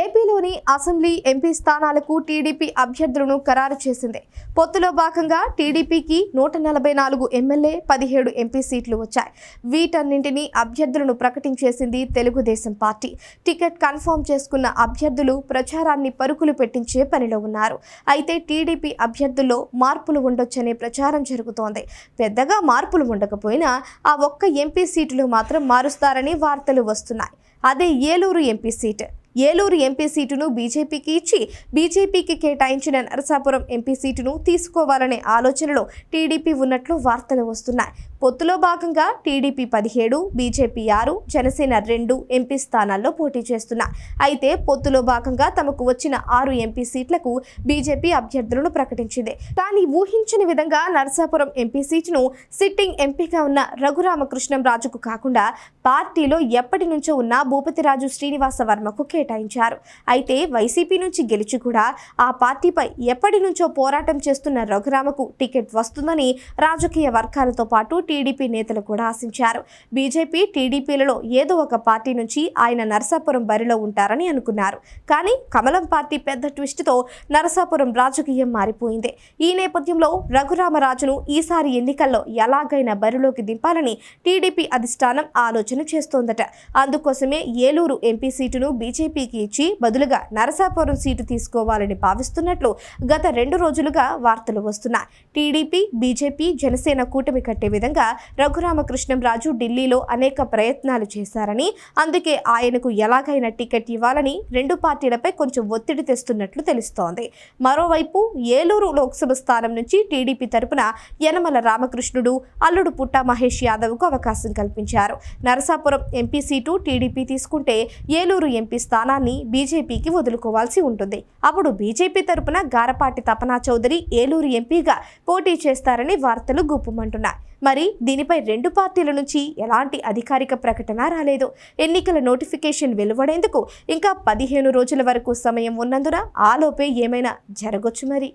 ఏపీలోని assembly MP స్థానాలకు TDP అభ్యర్థులను ఖరారు చేసింది. పొత్తులో భాగంగా టీడీపీకి నూట నలభై నాలుగు ఎమ్మెల్యే పదిహేడు ఎంపీ సీట్లు వచ్చాయి. వీటన్నింటినీ అభ్యర్థులను ప్రకటించేసింది తెలుగుదేశం పార్టీ. టికెట్ కన్ఫర్మ్ చేసుకున్న అభ్యర్థులు ప్రచారాన్ని పరుకులు పెట్టించే పనిలో ఉన్నారు. అయితే టీడీపీ అభ్యర్థుల్లో మార్పులు ఉండొచ్చనే ప్రచారం జరుగుతోంది. పెద్దగా మార్పులు ఉండకపోయినా ఆ ఒక్క ఎంపీ సీటులు మాత్రం మారుస్తారని వార్తలు వస్తున్నాయి. అదే Eluru MP seat. Eluru MP సీటును బీజేపీకి ఇచ్చి బీజేపీకి కేటాయించిన నరసాపురం ఎంపీ సీటును తీసుకోవాలనే ఆలోచనలో టీడీపీ ఉన్నట్లు వార్తలు వస్తున్నాయి. పొత్తులో భాగంగా టీడీపీ పదిహేడు బీజేపీ ఆరు జనసేన రెండు ఎంపీ స్థానాల్లో పోటీ చేస్తున్నారు అయితే పొత్తులో భాగంగా తమకు వచ్చిన ఆరు ఎంపీ సీట్లకు బీజేపీ అభ్యర్థులను ప్రకటించింది. కానీ ఊహించని విధంగా నరసాపురం ఎంపీ సీటును సిట్టింగ్ ఎంపీగా ఉన్న రఘురామకృష్ణం రాజుకు కాకుండా పార్టీలో ఎప్పటి నుంచో ఉన్న భూపతిరాజు శ్రీనివాస వర్మకు కేటాయించారు. అయితే వైసీపీ నుంచి గెలిచి కూడా ఆ పార్టీపై ఎప్పటి నుంచో పోరాటం చేస్తున్న రఘురామకు టికెట్ వస్తుందని రాజకీయ వర్గాలతో పాటు టీడీపీ నేతలు కూడా ఆశించారు. బీజేపీ టీడీపీలలో ఏదో ఒక పార్టీ నుంచి ఆయన నరసాపురం బరిలో ఉంటారని అనుకున్నారు. కానీ కమలం పార్టీ పెద్ద ట్విస్ట్తో నరసాపురం రాజకీయం మారిపోయింది. ఈ నేపథ్యంలో రఘురామరాజును ఈసారి ఎన్నికల్లో ఎలాగైనా బరిలోకి దింపాలని టీడీపీ అధిష్టానం ఆలోచన చేస్తోందట. అందుకోసమే ఏలూరు ఎంపీ సీటును బీజేపీకి ఇచ్చి బదులుగా నరసాపురం సీటు తీసుకోవాలని భావిస్తున్నట్లు గత రెండు రోజులుగా వార్తలు వస్తున్నాయి. టీడీపీ బీజేపీ జనసేన కూటమి కట్టే విధంగా రఘురామకృష్ణంరాజు ఢిల్లీలో అనేక ప్రయత్నాలు చేశారని అందుకే ఆయనకు ఎలాగైనా టికెట్ ఇవ్వాలని రెండు పార్టీలపై కొంచెం ఒత్తిడి తెస్తున్నట్లు తెలుస్తోంది. మరోవైపు ఏలూరు లోక్సభ స్థానం నుంచి టీడీపీ తరపున యనమల రామకృష్ణుడు అల్లుడు పుట్ట మహేష్ యాదవ్కు అవకాశం కల్పించారు. నరసాపురం ఎంపీ సీటు టీడీపీ తీసుకుంటే ఏలూరు ఎంపీ స్థానాన్ని బీజేపీకి వదులుకోవాల్సి ఉంటుంది. అప్పుడు బీజేపీ తరపున గారపాటి తపనా చౌదరి ఏలూరు ఎంపీగా పోటీ చేస్తారని వార్తలు గుప్పుమంటున్నాయి. మరి దీనిపై రెండు పార్టీల నుంచి ఎలాంటి అధికారిక ప్రకటన రాలేదు. ఎన్నికల నోటిఫికేషన్ వెలువడేందుకు ఇంకా పదిహేను రోజుల వరకు సమయం ఉన్నందున ఆలోపే ఏమైనా జరగొచ్చు మరి.